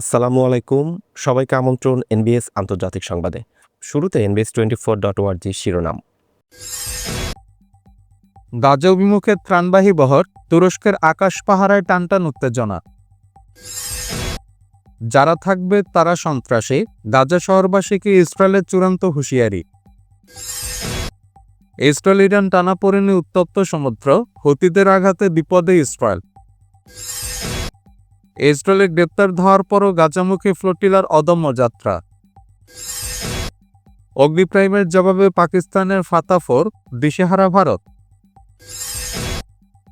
আসসালামু আলাইকুম। সবাইকে আমন্ত্রণ এনবিএস আন্তর্জাতিক সংবাদে। শুরুতে এনবিএস টোয়েন্টি ফোর ডট ওয়ার্জি শিরোনাম। গাজা অভিমুখে ত্রাণবাহী বহর, তুরস্কের আকাশ পাহারায় টানটান উত্তেজনা। যারা থাকবে তারা সন্ত্রাসী গাজা শহরবাসীকে ইসরায়েলের চূড়ান্ত হুঁশিয়ারি। ইসরায়েল, ইরান টানাপোড়েনে উত্তপ্ত সমুদ্র, হুতিদের আঘাতে বিপদে ইসরায়েল। ইসরায়েলের গ্রেপ্তার ধোয়ার পরও গাজামুখী ফ্লোটিলার অদম্য যাত্রা। অগ্নিপ্রাইমের জবাবে পাকিস্তানের ফাতাফোর দিশেহারা ভারত।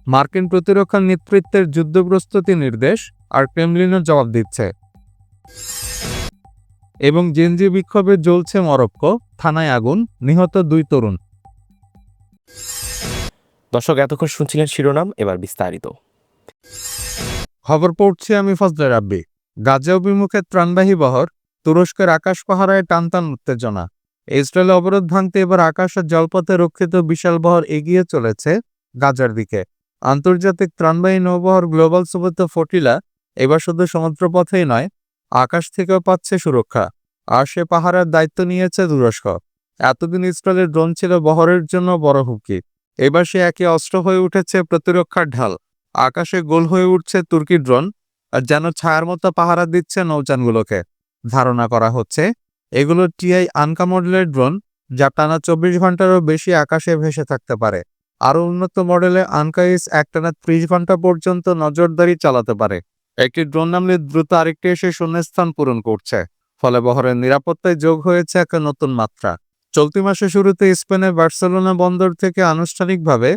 মার্কিন প্রতিরক্ষা নেতৃত্বের যুদ্ধপ্রস্তুতি নির্দেশ আর ক্রেমলিনের জবাব দিচ্ছে। এবং জেনজি বিক্ষোভে জ্বলছে মরক্কো, থানায় আগুন, নিহত দুই তরুণ। দর্শক, এতক্ষণ শুনছিলেন শিরোনাম, এবার বিস্তারিত। খবর পড়ছি আমি ফজলে রাব্বি। গাজা অভিমুখে ত্রাণবাহী বহর, তুরস্কের আকাশ পাহারায় টানটান উত্তেজনা। ইসরায়েল অবরোধ ভাঙতে এবার আকাশ ও জলপথে রক্ষিত বিশাল বহর এগিয়ে চলেছে গাজার দিকে। আন্তর্জাতিক ত্রাণবাহী নৌবহর গ্লোবাল সুবত ফটিলা এবার শুধু সমুদ্রপথেই নয়, আকাশ থেকেও পাচ্ছে সুরক্ষা। আর সে পাহারার দায়িত্ব নিয়েছে তুরস্ক। এতদিন ইসরায়েলের ড্রোন ছিল বহরের জন্য বড় হুমকি। এবার সে একে অস্ত্র হয়ে উঠেছে প্রতিরক্ষার ঢাল। আকাশে গোল হয়ে উঠছে তুর্কি ড্রোন, আর যেন ছায়ার মতো পাহারা দিচ্ছে নৌযানগুলোকে। ধারণা করা হচ্ছে, এগুলো টিআই আনকা মডেলের ড্রোন, যা টানা চব্বিশ ঘন্টারও বেশি আকাশে ভেসে থাকতে পারে। আরও উন্নত মডেলে আনকাইস একটানা ত্রিশ ঘণ্টা পর্যন্ত নজরদারি চালাতে পারে। একটি ড্রোন নামলে দ্রুত আরেকটি এসে শূন্যস্থান পূরণ করছে, ফলে বহরের নিরাপত্তায় যোগ হয়েছে এক নতুন মাত্রা। চলতি মাসের শুরুতে স্পেনের বার্সেলোনা বন্দর থেকে আনুষ্ঠানিকভাবে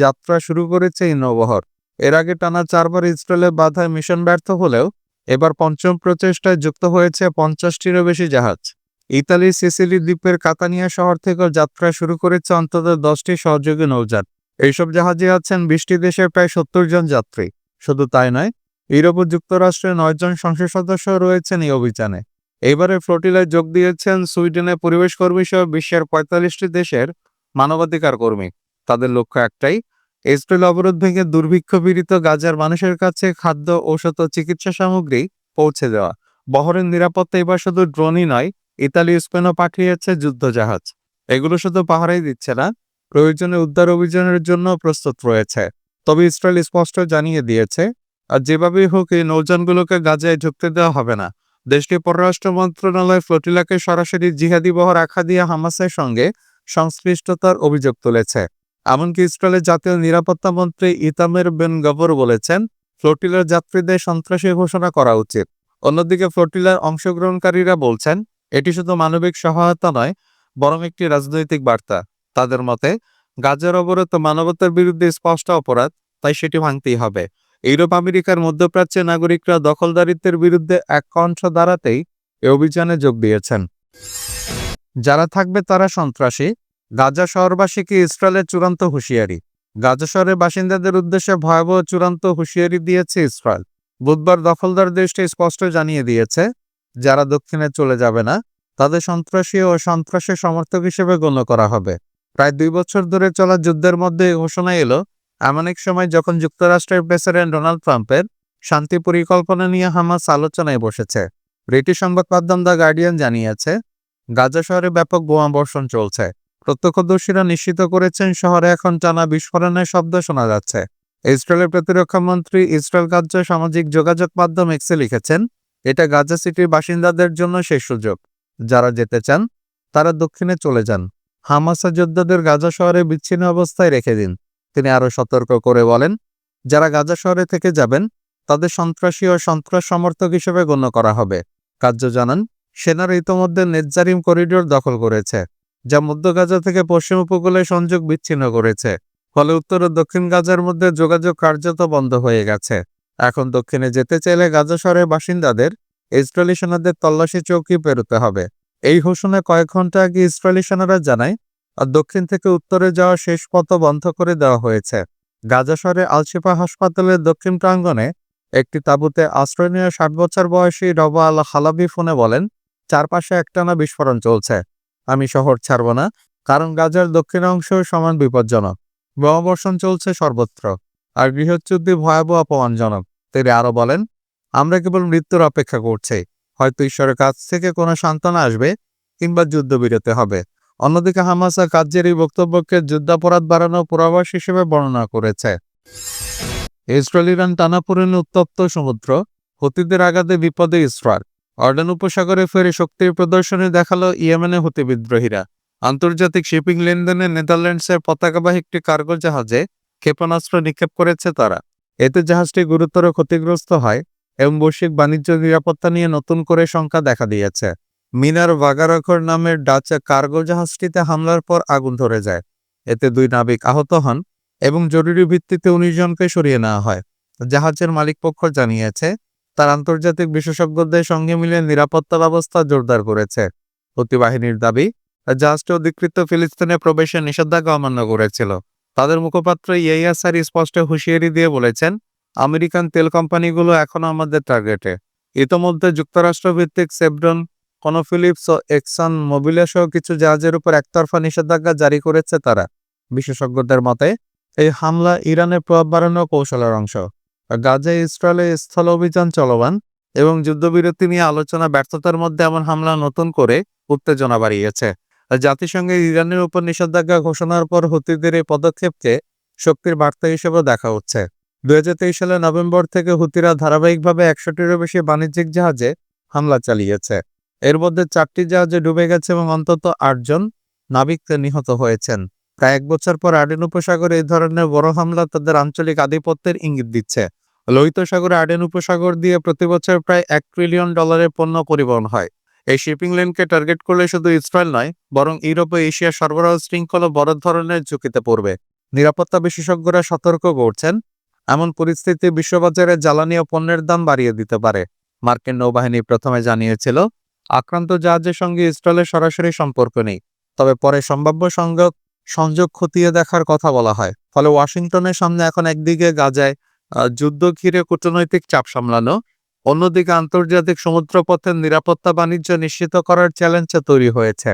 যাত্রা শুরু করেছে এই নৌবহর। এর আগে টানা চারবার ইসরায়েলের বাধায় মিশন ব্যর্থ হলেও এবার পঞ্চম প্রচেষ্টায় যুক্ত হয়েছে পঞ্চাশটিরও বেশি জাহাজ। ইতালি সিসিলি দ্বীপের কাতানিয়া শহর থেকেও যাত্রা শুরু করেছে অন্তত দশটি সহযোগী নৌযান। এইসব জাহাজে আছেন বিশটি দেশের প্রায় সত্তর জন যাত্রী। শুধু তাই নয় ইউরোপ ও যুক্তরাষ্ট্রের নয়জন সংসদ সদস্য রয়েছেন এই অভিযানে। এবারে ফ্লোটিলায় যোগ দিয়েছেন সুইডেনের পরিবেশ কর্মী সহ বিশ্বের পঁয়তাল্লিশটি দেশের মানবাধিকার কর্মী। তাদের লক্ষ্য একটাই ইসরায়েল অবরোধ ভেঙে দুর্ভিক্ষ পীড়িত গাজার মানুষের কাছে খাদ্য, ঔষধ ও চিকিৎসা সামগ্রী পৌঁছে দেওয়া। বহরের নিরাপত্তা এবার শুধু ড্রোনই নয়, ইতালি স্পেনও পাঠিয়েছে যুদ্ধজাহাজ। এগুলো শুধু পাহারাই দিচ্ছে না, প্রয়োজনে উদ্ধার অভিযানের জন্য প্রস্তুত রয়েছে। তবে ইসরায়েল স্পষ্ট জানিয়ে দিয়েছে, আর যেভাবেই হোক এই নৌযানগুলোকে গাজায় ঢুকতে দেওয়া হবে না। দেশটির পররাষ্ট্র মন্ত্রণালয় ফ্লোটিলাকে সরাসরি জিহাদি বহর আখ্যা দিয়ে হামাসের সঙ্গে সংশ্লিষ্টতার অভিযোগ তুলেছে। এমনকি ইসরায়েলের জাতীয় নিরাপত্তা মন্ত্রী ইতামের বেন গবর বলেছেন ফ্লোটিলার যাত্রীদের সন্ত্রাসী ঘোষণা করা উচিত। অন্যদিকে ফ্লোটিলার অংশগ্রহণকারীরা বলছেন, এটি শুধু মানবিক সহায়তা নয়, বরং একটি রাজনৈতিক বার্তা। তাদের মতে, গাজার অবরোধ মানবতার বিরুদ্ধে স্পষ্ট অপরাধ, তাই সেটি ভাঙতেই হবে। ইউরোপ আমেরিকার মধ্যপ্রাচ্যের নাগরিকরা দখলদারিত্বের বিরুদ্ধে এক কণ্ঠ দাঁড়াতেই এ অভিযানে যোগ দিয়েছেন। যারা থাকবে তারা সন্ত্রাসী গাজা শহরবাসীকে ইসরায়েলের চূড়ান্ত হুঁশিয়ারি? গাজা শহরের বাসিন্দাদের উদ্দেশ্যে ভয়াবহ চূড়ান্ত হুঁশিয়ারি দিয়েছে ইসরায়েল। বুধবার দখলদার দেশটি স্পষ্ট জানিয়ে দিয়েছে, যারা দক্ষিণে চলে যাবে না, তাদের সন্ত্রাসী ও সন্ত্রাসের সমর্থক হিসেবে গণ্য করা হবে। প্রায় দুই বছর ধরে চলা যুদ্ধের মধ্যে ঘোষণা এলো, এমন এক সময় যখন যুক্তরাষ্ট্রের প্রেসিডেন্ট ডোনাল্ড ট্রাম্পের শান্তি পরিকল্পনা নিয়ে হামাস আলোচনায় বসেছে। ব্রিটিশ সংবাদ মাধ্যম দ্য গার্ডিয়ান জানিয়েছে, গাজা শহরে ব্যাপক বোমা বর্ষণ চলছে। প্রত্যক্ষদর্শীরা নিশ্চিত করেছেন, শহরে এখন টানা বিস্ফোরণের শব্দ শোনা যাচ্ছে। ইসরায়েলের প্রতিরক্ষা মন্ত্রী ইসরায়েল গাজ্জা সামাজিক যোগাযোগ মাধ্যম এক্সে লিখেছেন, এটা গাজা সিটির বাসিন্দাদের জন্য শেষ সুযোগ। যারা যেতে চান, তারা দক্ষিণে চলে যান। হামাসা যোদ্ধাদের গাজা শহরে বিচ্ছিন্ন অবস্থায় রেখে দিন। তিনি আরও সতর্ক করে বলেন, যারা গাজা শহরে থেকে যাবেন, তাদের সন্ত্রাসী ও সন্ত্রাস সমর্থক হিসেবে গণ্য করা হবে। কার্য জানান, সেনারা ইতোমধ্যে নেতজারিম করিডোর দখল করেছে। যা মধ্য গাজা থেকে পশ্চিম উপকূলে সংযোগ বিচ্ছিন্ন করেছে, ফলে উত্তর ও দক্ষিণ গাজার মধ্যে যোগাযোগ কার্যত বন্ধ হয়ে গেছে। এখন দক্ষিণে যেতে চাইলে গাজা শহরের বাসিন্দাদের ইসরায়েলি সেনাদের তল্লাশি চৌকি পেরোতে হবে। এই ঘোষণা কয়েক ঘণ্টা আগে ইসরায়েলি সেনারা জানায়, আর দক্ষিণ থেকে উত্তরে যাওয়া শেষ পথ বন্ধ করে দেওয়া হয়েছে। গাজা শহরে আলশিফা হাসপাতালের দক্ষিণ প্রাঙ্গণে একটি তাঁবুতে আশ্রয় নেওয়া ষাট বছর বয়সী রবা আল হালাবি ফোনে বলেন, চারপাশে একটানা বিস্ফোরণ চলছে। আমি শহর ছাড়ব না। কারণ গাজার দক্ষিণ অংশ সমান বিপজ্জনক। বোমাবর্ষণ চলছে সর্বত্র। আর গৃহচ্যুতি ভয়াবহ অপমানজনক। তিনি আরও বলেন, আমরা কেবল মৃত্যুর অপেক্ষা করছি। হয়তো ঈশ্বরের কাছ থেকে কোনো সান্ত্বনা আসবে কিংবা যুদ্ধবিরতি হবে। অন্যদিকে হামাসা কাজের এই বক্তব্যকে যুদ্ধাপরাধ বাড়ানোর পূর্বাভাস হিসেবে বর্ণনা করেছে। ইসরায়েল ইরান টানাপোড়েনে উত্তপ্ত সমুদ্র, হুতিদের আঘাতে বিপদে ইসরায়েল। অর্ডান উপসাগরে ফেরে শক্তির প্রদর্শনী দেখাল ইয়েমেনে হুতি বিদ্রোহীরা। আন্তর্জাতিক শিপিং লেনদেনে নেদারল্যান্ডসের পতাকাবাহী একটি কার্গো জাহাজে ক্ষেপণাস্ত্র নিক্ষেপ করেছে তারা। এতে জাহাজটি গুরুতর ক্ষতিগ্রস্ত হয় এবং বৈশ্বিক বাণিজ্য নিরাপত্তা নিয়ে নতুন করে শঙ্কা দেখা দিয়েছে। মিনার ভাগারকর নামের ডাচ কার্গো জাহাজটিতে হামলার পর আগুন ধরে যায়। এতে দুই নাবিক আহত হন এবং জরুরি ভিত্তিতে উনিশ জনকে সরিয়ে নেওয়া হয়। জাহাজের মালিকপক্ষ জানিয়েছে তার আন্তর্জাতিক বিশেষজ্ঞদের সঙ্গে মিলে নিরাপত্তা ব্যবস্থা জোরদার করেছে। হুতি বাহিনীর দাবি, জাহাজটি অধিকৃত ফিলিস্তিনে প্রবেশে নিষেধাজ্ঞা অমান্য করেছিল। তাদের মুখপাত্র ইয়াইয়া সারি স্পষ্ট হুঁশিয়ারি দিয়ে বলেছেন, আমেরিকান তেল কোম্পানিগুলো এখনও আমাদের টার্গেটে। ইতোমধ্যে যুক্তরাষ্ট্র ভিত্তিক সেভরন, কনোফিলিপস ও এক্সন মোবিলা সহ কিছু জাহাজের উপর একতরফা নিষেধাজ্ঞা জারি করেছে তারা। বিশেষজ্ঞদের মতে, এই হামলা ইরানের প্রভাব বাড়ানোর কৌশলের অংশ। গাজায় ইসরায়েলে স্থল অভিযান চলমান এবং যুদ্ধবিরতি নিয়ে আলোচনা, ব্যর্থতার মধ্যে এমন হামলা নতুন করে উত্তেজনা বাড়িয়েছে। জাতিসংঘের ইরানের উপর নিষেধাজ্ঞা ঘোষণার পর হুতিদের এই পদক্ষেপকে শক্তির বার্তা হিসেবে দেখা হচ্ছে। দুই সালে নভেম্বর থেকে হুতিরা ধারাবাহিকভাবে একশোটিরও বেশি বাণিজ্যিক জাহাজে হামলা চালিয়েছে। এর মধ্যে চারটি জাহাজে ডুবে গেছে এবং অন্তত আটজন নাবিক নিহত হয়েছেন। প্রায় এক বছর পর আডেন উপসাগরে এই ধরনের বড় হামলা তাদের আঞ্চলিক আধিপত্যের ইঙ্গিত দিচ্ছে। লোহিত সাগরে আডেন উপসাগর দিয়ে প্রতি বছর প্রায় এক ট্রিলিয়ন ডলারের পণ্য পরিবহন হয়। এই শিপিং লেনকে টার্গেট করলে শুধু ইসরায়েল নয়, বরং ইউরোপ ও এশিয়া সরবরাহ শৃঙ্খলা বড় ধরনের ঝুঁকিতে পড়বে। নিরাপত্তা বিশেষজ্ঞরা সতর্ক করছেন, এমন পরিস্থিতি বিশ্ববাজারে জ্বালানি ও পণ্যের দাম বাড়িয়ে দিতে পারে। মার্কিন নৌবাহিনী প্রথমে জানিয়েছিল, আক্রান্ত জাহাজের সঙ্গে ইসরায়েলের সরাসরি সম্পর্ক নেই, তবে পরে সম্ভাব্য সংযোগ সংযোগ খতিয়ে দেখার কথা বলা হয়। ফলে ওয়াশিংটনের সামনে এখন একদিকে গাজায় যুদ্ধ ঘিরে কূটনৈতিক চাপ সামলানো, অন্যদিকে আন্তর্জাতিক সমুদ্রপথের নিরাপত্তা বাণিজ্য নিশ্চিত করার চ্যালেঞ্জ তৈরি হয়েছে।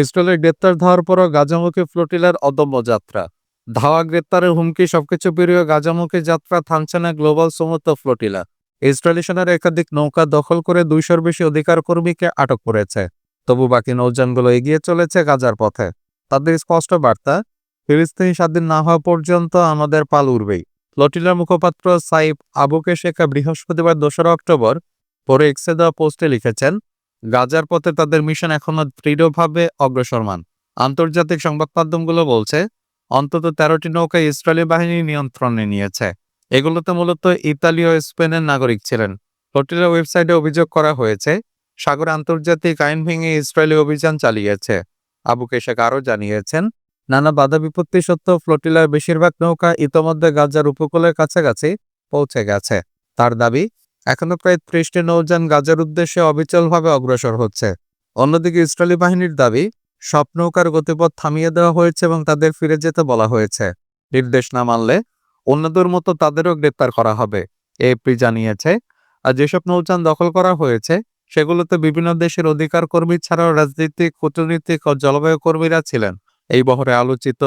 ইসরায়েলের গ্রেপ্তার ধাওয়ার পরও গাজামুখী ফ্লোটিলার অদম্য যাত্রা। ধাওয়া, গ্রেপ্তারের হুমকি সবকিছু পেরিয়ে গাজামুখী যাত্রা থামছে না গ্লোবাল সমুদ্র ফ্লোটিলা। ইসরায়েলি সেনার একাধিক নৌকা দখল করে দুইশোর বেশি অধিকার কর্মীকে আটক করেছে। তবু বাকি নৌযানগুলো এগিয়ে চলেছে গাজার পথে। তাদের স্পষ্ট বার্তা, ফিলিস্তিনি স্বাধীন না হওয়া পর্যন্ত আমাদের পাল উড়বেই। ফ্লোটিলার মুখপাত্র সাইফ আবুকে শেখা বৃহস্পতিবার দোসরা অক্টোবর পরে এক্সে দেওয়া পোস্টে লিখেছেন, গাজার পথে তাদের মিশন এখনও দৃঢ়ভাবে অগ্রসরমান আন্তর্জাতিক সংবাদ মাধ্যমগুলো বলছে, অন্তত তেরোটি নৌকা ইসরায়েলি বাহিনী নিয়ন্ত্রণে নিয়েছে। এগুলোতে মূলত ইতালি ও স্পেনের নাগরিক ছিলেন। ফ্লোটিলার ওয়েবসাইটে অভিযোগ করা হয়েছে, সাগরে আন্তর্জাতিক আইন ভেঙে ইসরায়েলি অভিযান চালিয়েছে। আবু কেশাক আরও জানিয়েছেন নানা বাধা বিপত্তি সত্ত্বেও ফ্লোটিলার বেশিরভাগ নৌকা ইতোমধ্যে গাজার উপকূলের কাছাকাছি পৌঁছে গেছে। তার দাবি, এখনও প্রায় ত্রিশটি নৌযান গাজার উদ্দেশ্যে অবিচলভাবে অগ্রসর হচ্ছে। অন্যদিকে ইসরায়েলি বাহিনীর দাবি, সব নৌকার গতিপথ থামিয়ে দেওয়া হয়েছে এবং তাদের ফিরে যেতে বলা হয়েছে। নির্দেশ না মানলে অন্যদের মতো তাদেরও গ্রেপ্তার করা হবে। এপি জানিয়েছে, আর যেসব নৌযান দখল করা হয়েছে, সেগুলোতে বিভিন্ন দেশের অধিকার কর্মী ছাড়াও রাজনৈতিক, কূটনীতিক ও জলবায়ু কর্মীরা ছিলেন। এই বহরে আলোচিত।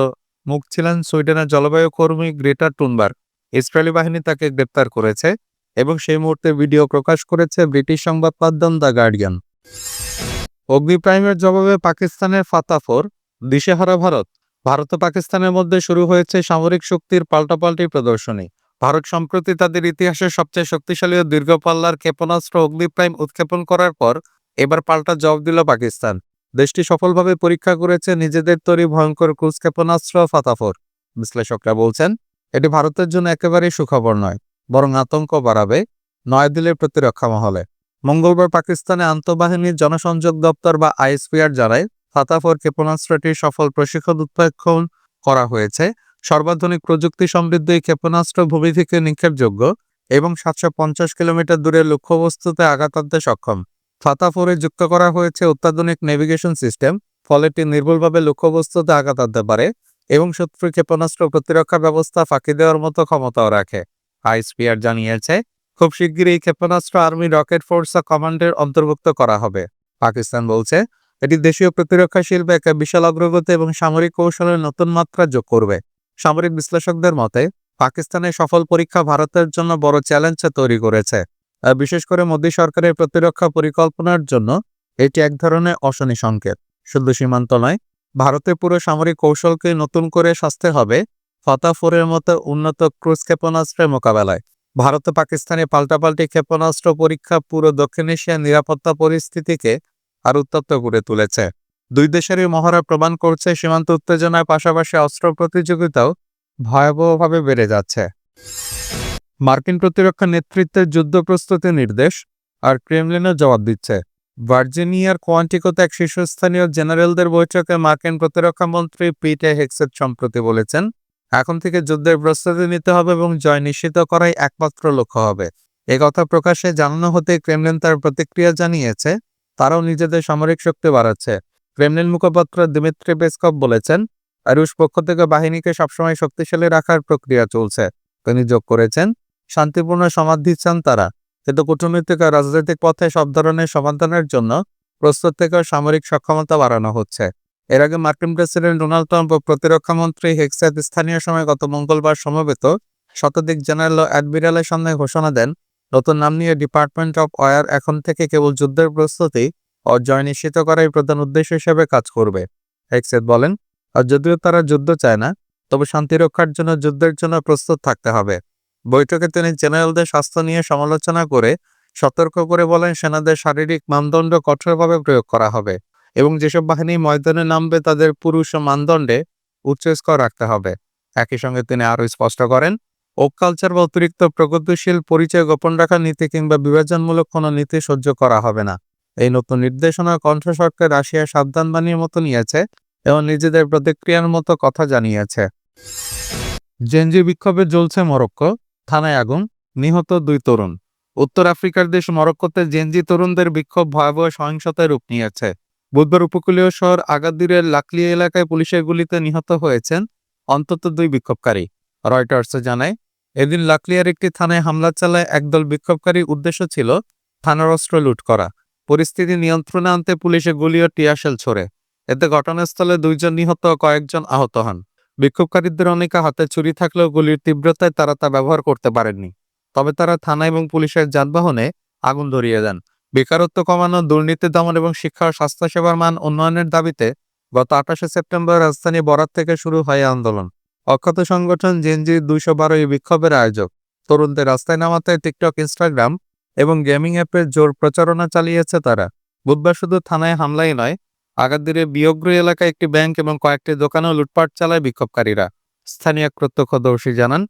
মুখ ছিলেন সুইডেনের জলবায়ু কর্মী গ্রেটার টুনবার্গ। ইসরায়েলি বাহিনী তাকে গ্রেপ্তার করেছে এবং সেই মুহূর্তে ভিডিও প্রকাশ করেছে ব্রিটিশ সংবাদ মাধ্যম দ্য গার্ডিয়ান। অগ্নিপ্রাইমের জবাবে পাকিস্তানের ফাতাফোর, দিশেহারা ভারত। ভারত ও পাকিস্তানের মধ্যে শুরু হয়েছে সামরিক শক্তির পাল্টাপাল্টি প্রদর্শনী। ভারত সম্প্রতি তাদের ইতিহাসের সবচেয়ে শক্তিশালী ও দীর্ঘ পাল্লার ক্ষেপণাস্ত্র অগ্নিপ্রাইম উৎক্ষেপণ করার পর এবার পাল্টা জবাব দিল পাকিস্তান। দেশটি সফলভাবে পরীক্ষা করেছে নিজেদের তৈরি ভয়ঙ্কর ক্রুজ ক্ষেপণাস্ত্র ফাতাফোর। বিশ্লেষকরা বলছেন, এটি ভারতের জন্য একেবারেই সুখবর নয়, বরং আতঙ্ক বাড়াবে নয়াদিল্লির প্রতিরক্ষা মহলে। মঙ্গলবার পাকিস্তানে আন্তঃবাহিনীর জনসংযোগ দপ্তর বা আইএসপিআর জানায়, ফাতাফোর ক্ষেপণাস্ত্রটির সফল প্রশিক্ষণ উৎক্ষেপণ করা হয়েছে সর্বাধুনিক প্রযুক্তি সমৃদ্ধ এই ক্ষেপণাস্ত্র ভূমি থেকে নিক্ষেপযোগ্য এবং সাতশো পঞ্চাশ কিলোমিটার দূরের লক্ষ্যবস্তুতে আঘাত আনতে সক্ষম। ফাতাফোরে যুক্ত করা হয়েছে অত্যাধুনিক নেভিগেশন সিস্টেম ফলে এটি নির্ভুলভাবে লক্ষ্যবস্তুতে আঘাত আনতে পারে এবং শত্রু ক্ষেপণাস্ত্র প্রতিরক্ষা ব্যবস্থা ফাঁকি দেওয়ার মতো ক্ষমতাও রাখে। আইএসপিআর জানিয়েছে, খুব শিগগিরই এই ক্ষেপণাস্ত্র আর্মি রকেট ফোর্স কমান্ডের অন্তর্ভুক্ত করা হবে। পাকিস্তান বলছে, এটি দেশীয় প্রতিরক্ষা শিল্পে একটা বিশাল অগ্রগতি এবং সামরিক কৌশলের নতুন মাত্রা যোগ করবে। সামরিক বিশ্লেষকদের মতে, পাকিস্তানের সফল পরীক্ষা ভারতের জন্য বড় চ্যালেঞ্জ তৈরি করেছে। বিশেষ করে মোদী সরকারের প্রতিরক্ষা পরিকল্পনার জন্য এটি এক ধরনের অশনি সংকেত। শুধু সীমান্ত নয়, ভারতে পুরো সামরিক কৌশলকে নতুন করে সাজতে হবে ফতাফোরের মতো উন্নত ক্রুজ ক্ষেপণাস্ত্রের মোকাবেলায়। ভারত ও পাকিস্তানের পাল্টাপাল্টি ক্ষেপণাস্ত্র পরীক্ষা পুরো দক্ষিণ এশিয়ার নিরাপত্তা পরিস্থিতিকে আর উত্তপ্ত করে তুলেছে। দুই দেশেরই মহড়া প্রমাণ করছে সীমান্ত উত্তেজনার পাশাপাশি অস্ত্র প্রতিযোগিতাও ভয়াবহভাবে বেড়ে যাচ্ছে। মার্কিন প্রতিরক্ষা নেতৃত্বের যুদ্ধ প্রস্তুতি নির্দেশ আর ক্রেমলিনও জবাব দিচ্ছে। ভার্জিনিয়ার কোয়ান্টিকোতে এক শীর্ষস্থানীয় জেনারেলদের বৈঠকে মার্কিন প্রতিরক্ষা মন্ত্রী পিটে হেক্সেট সম্প্রতি বলেছেন, এখন থেকে যুদ্ধের প্রস্তুতি নিতে হবে এবং জয় নিশ্চিত করাই একমাত্র লক্ষ্য হবে। এ কথা প্রকাশ্যে জানানো হতে ক্রেমলিন তার প্রতিক্রিয়া জানিয়েছে, তারাও নিজেদের সামরিক শক্তি বাড়াচ্ছে। ক্রেমলিন মুখপাত্র দিমিত্রি পেসকভ বলেছেন, রুশ পক্ষ থেকে বাহিনীকে সবসময় শক্তিশালী রাখার প্রক্রিয়া চলছে। তিনি যোগ করেছেন শান্তিপূর্ণ সমাধি চান তারা। কিন্তু কূটনৈতিক আর রাজনৈতিক পথে সব ধরনের সমাধানের জন্য প্রস্তুত থেকে সামরিক সক্ষমতা বাড়ানো হচ্ছে। এর আগে মার্কিন প্রেসিডেন্ট ডোনাল্ড ট্রাম্প ও প্রতিরক্ষা মন্ত্রী হেক্সাত স্থানীয় সময় গত মঙ্গলবার সমবেত শতাধিক জেনারেল ও অ্যাডমিরালের সামনে ঘোষণা দেন, নতুন নাম নিয়ে ডিপার্টমেন্ট অফ ওয়ার এখন থেকে কেবল যুদ্ধের প্রস্তুতি ও জয় নিশ্চিত করাই প্রধান উদ্দেশ্য হিসেবে কাজ করবে। হেক্সেত বলেন, আর যদিও তারা যুদ্ধ চায় না, তবে শান্তি রক্ষার জন্য যুদ্ধের জন্য প্রস্তুত থাকতে হবে। বৈঠকে তিনি জেনারেলদের স্বাস্থ্য নিয়ে সমালোচনা করে সতর্ক করে বলেন, সেনাদের শারীরিক মানদণ্ড কঠোরভাবে প্রয়োগ করা হবে এবং যেসব বাহিনী ময়দানে নামবে, তাদের পুরুষ মানদণ্ডে উচ্চ স্কোর রাখতে হবে। একই সঙ্গে তিনি আরও স্পষ্ট করেন, ওক কালচার বা অতিরিক্ত প্রগতিশীল পরিচয় গোপন রাখার নীতি কিংবা বিভাজনমূলক কোনো নীতি সহ্য করা হবে না। এই নতুন নির্দেশনা কণ্ঠস্বরকে রাশিয়া সাবধান বাণীর মতো নিয়েছে এবং নিজেদের প্রতিক্রিয়ার মতো কথা জানিয়েছে। জেনজি বিক্ষোভে জ্বলছে মরক্কো। থানায় আগুন। নিহত দুই তরুণ। উত্তর আফ্রিকার দেশ মরক্কোতে জেনজি তরুণদের বিক্ষোভ ভয়াবহ সহিংসতায় রূপ নিয়েছে। বুধবার উপকূলীয় শহর আগাদিরের লাকলি এলাকায় পুলিশের গুলিতে নিহত হয়েছেন অন্তত দুই বিক্ষোভকারী। রয়টার্স জানায়, এদিন লাকলিয়ার একটি থানায় হামলা চালায় একদল বিক্ষোভকারীর উদ্দেশ্য ছিল থানার অস্ত্র লুট করা। পরিস্থিতি নিয়ন্ত্রণে আনতে পুলিশে গুলি ও টিয়াশেল ছোড়ে। এতে ঘটনাস্থলে দুইজন নিহত ও কয়েকজন আহত হন। বিক্ষোভকারীদের অনেকে হাতে ছুরি থাকলেও গুলির তীব্রতায় তারা তা ব্যবহার করতে পারেননি। তবে তারা থানা এবং পুলিশের যানবাহনে আগুন ধরিয়ে দেন। বেকারত্ব কমানো, দুর্নীতি দমন এবং শিক্ষা স্বাস্থ্যসেবার মান উন্নয়নের দাবিতে গত আঠাশে সেপ্টেম্বর রাজধানী বরাত থেকে শুরু হয় আন্দোলন। অক্ষত সংগঠন জেনজি দুইশো বারো এই বিক্ষোভের আয়োজক। তরুণদের রাস্তায় নামাতে টিকটক, ইনস্টাগ্রাম এবং গেমিং অ্যাপের জোর প্রচারণা চালিয়েছে তারা। বুধবার শুধু থানায় হামলাই নয় আগাদিরে বিয়োগ্র এলাকায় একটি ব্যাংক এবং কয়েকটি দোকানেও লুটপাট চালায় বিক্ষোভকারীরা। স্থানীয় প্রত্যক্ষদর্শী জানান,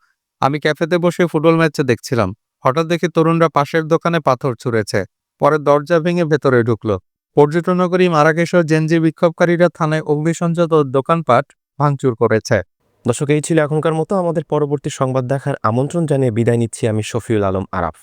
আমি ক্যাফেতে বসে ফুটবল ম্যাচে দেখছিলাম। হঠাৎ দেখি তরুণরা পাশের দোকানে পাথর ছুঁড়েছে। পরে দরজা ভেঙে ভেতরে ঢুকলো। পর্যটনগরী মারাকেশর জেনজি বিক্ষোভকারীরা থানায় অগ্নিসংযত দোকানপাট ভাঙচুর করেছে। দর্শক, এই ছিল এখনকার মতো। আমাদের পরবর্তী সংবাদ দেখার আমন্ত্রণ জানিয়ে বিদায় নিচ্ছি আমি শফিউল আলম আরাফ।